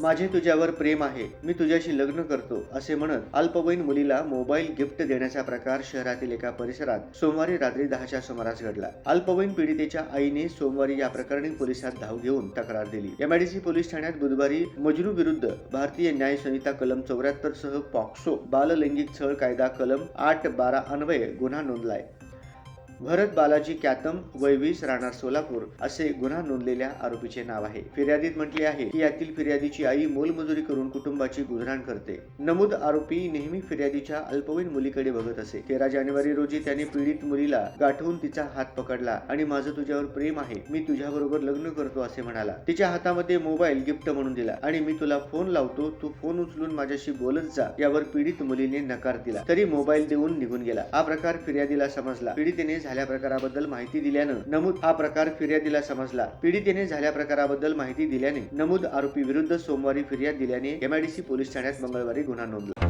माझे तुझ्यावर प्रेम आहे मी तुझ्याशी लग्न करतो असे म्हणत अल्पवयीन मुलीला मोबाईल गिफ्ट देण्याचा प्रकार शहरातील एका परिसरात सोमवारी रात्री दहाच्या सुमारास घडला. अल्पवयीन पीडितेच्या आईने सोमवारी या प्रकरणी पोलिसात धाव घेऊन तक्रार दिली. एमआयडीसी पोलीस ठाण्यात बुधवारी मजनू विरुद्ध भारतीय न्याय संहिता कलम चौऱ्याहत्तर सह पॉक्सो बाललैंगिक छळ कायदा कलम आठ बारा अन्वये गुन्हा नोंदलाय. भरत बालाजी कॅतम वय वीस राहणार सोलापूर असे गुन्हा नोंदलेल्या आरोपीचे नाव आहे. फिर्यादीत म्हटले आहे की यातील फिर्यादीची आई मोलमजुरी करून कुटुंबाची गुजराण करते. नमूद आरोपी नेहमी फिर्यादीच्या अल्पवयीन मुलीकडे बघत असे. तेरा जानेवारी रोजी त्याने पीडित मुलीला गाठवून तिचा हात पकडला आणि माझं तुझ्यावर प्रेम आहे मी तुझ्याबरोबर लग्न करतो असे म्हणाला. तिच्या हातामध्ये मोबाईल गिफ्ट म्हणून दिला आणि मी तुला फोन लावतो तू फोन उचलून माझ्याशी बोलत जा यावर पीडित मुलीने नकार दिला. तरी मोबाईल देऊन निघून गेला. हा प्रकार फिर्यादीला समजला. पीडितेने झाल्या प्रकाराबद्दल माहिती दिल्यानं नमूद हा प्रकार फिर्यादीला समजला. पीडितेने झाल्या प्रकाराबद्दल माहिती दिल्याने नमूद आरोपी विरुद्ध सोमवारी फिर्याद दिल्याने एमआयडीसी पोलीस ठाण्यात मंगळवारी गुन्हा नोंदला.